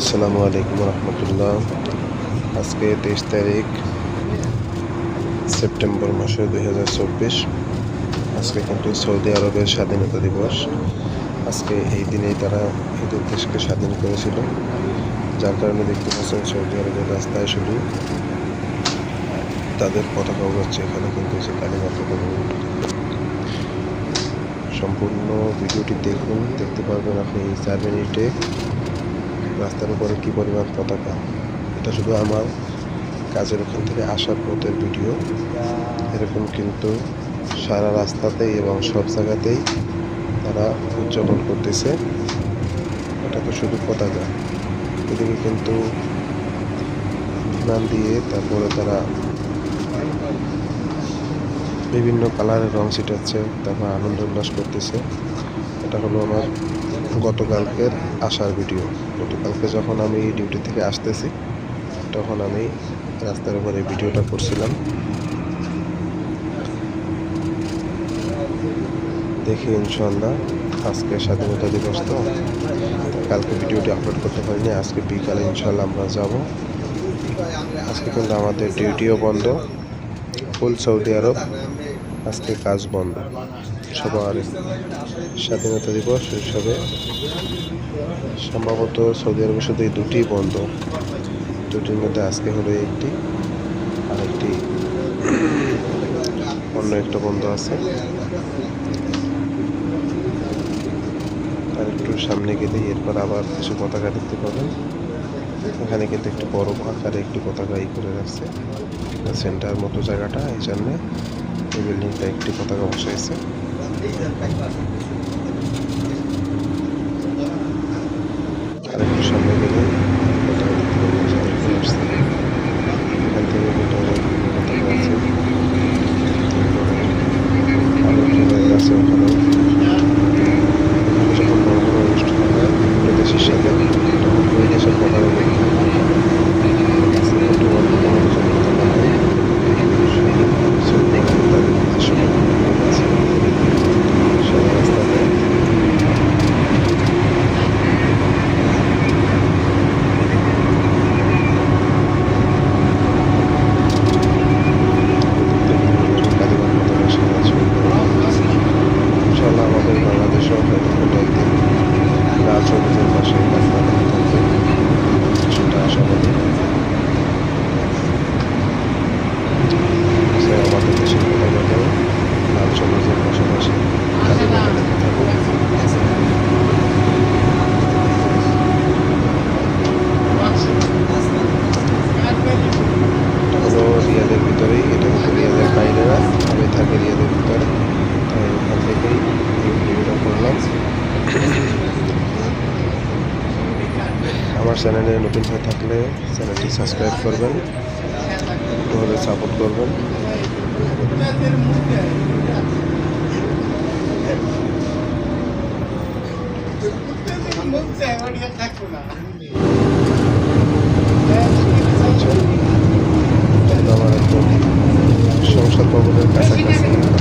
আসসালামু আলাইকুম রহমতুল্লাহ। আজকে তেইশ তারিখ, সেপ্টেম্বর মাসের দুই হাজার চব্বিশ। আজকে কিন্তু সৌদি আরবের স্বাধীনতা দিবস। আজকে এই দিনেই তারা এদের দেশকে স্বাধীন করেছিল। যার কারণে দেখতে পাচ্ছেন সৌদি আরবের রাস্তায় শুধু তাদের পতাকা উড়াচ্ছে এখানে কিন্তু যে কালীমাতা সম্পূর্ণ ভিডিওটি দেখুন, দেখতে পারবেন আপনি চার মিনিটে। রাস্তার উপরে কী পরিমাণ পতাকা? এটা শুধু আমার কাজের ওখান থেকে আসার পথের ভিডিও। এরকম কিন্তু সারা রাস্তাতেই এবং সব জায়গাতেই তারা উদযাপন করতেছে। এটা তো শুধু পতাকা। এদিকে কিন্তু বিমান দিয়ে তারপরে তারা বিভিন্ন কালারের রং ছিটাচ্ছে, তারপর আনন্দ উল্লাস করতেছে। এটা হলো আমার গতকালকের আসার ভিডিও গতকালকে যখন আমি ডিউটি থেকে আসতেছি, তখন আমি রাস্তার উপরে ভিডিওটা করছিলাম। দেখি ইনশাল্লাহ আজকে স্বাধীনতা দিবস তো। কালকে ভিডিওটি আপলোড করতে পারিনি, আজকে বিকালে ইনশাল্লাহ আমরা যাব। আজকে কিন্তু আমাদের ডিউটিও বন্ধ ফুল সৌদি আরব আজকে কাজ বন্ধ। সবার স্বাধীনতা দিবস হিসাবে সম্ভবত সৌদি আরবের এই দুটি বন্ধ। দুটির মধ্যে আজকে হলো একটি আর একটি অন্য একটা বন্ধ আছে। আর একটু সামনে গেলেই এরপর আবার কিছু পতাকা দেখতে পাবেন। এখানে কিন্তু একটু বড় আকারে একটি পতাকা ই করে রাখছে। সেন্টার মতো জায়গাটা, এই জন্যে এই বিল্ডিংটা একটি পতাকা বসাইছে। আর একটু সামনে গেলে এখান থেকে কিন্তু আছে। আরও আছে ওখানেও যখন বড় বড় অনুষ্ঠান হয় পুরো দেশের সাথে তখন পুরো দেশের পতাকা দেখতে পাবেন আজকে কিন্তু অন্য কোনো দেশের পতাকা নেই শুধু সৌদি আরবে তাদের নিজস্ব পতাকা আছে সারা রাস্তাতে কালীবাগ পতাকা সারা ছড়িয়ে পড়ে ইনশাল্লাহ আমাদের বাংলাদেশেও হয়তো কোনো একদিন লাল সবুজের পাশে কালীবাগ থাকবে সেটা আশাবাদী সে আমাদের দেশের পতাকাটাও লাল সবুজের পাশাপাশি কালীবাগটা লেখা থাকুক এটা হলো রিয়াদের ভিতরেই এটা কিন্তু রিয়াদের বাইরে না আমি থাকি রিয়াদের ভিতরে তাই ওখান থেকেই এই ভিডিওটা করলাম আমার চ্যানেলে নতুন হয়ে থাকলে চ্যানেলটি সাবস্ক্রাইব করবেন একটু হলে সাপোর্ট করবেন আমার একদম সংসদ ভবনের কাছাকাছি।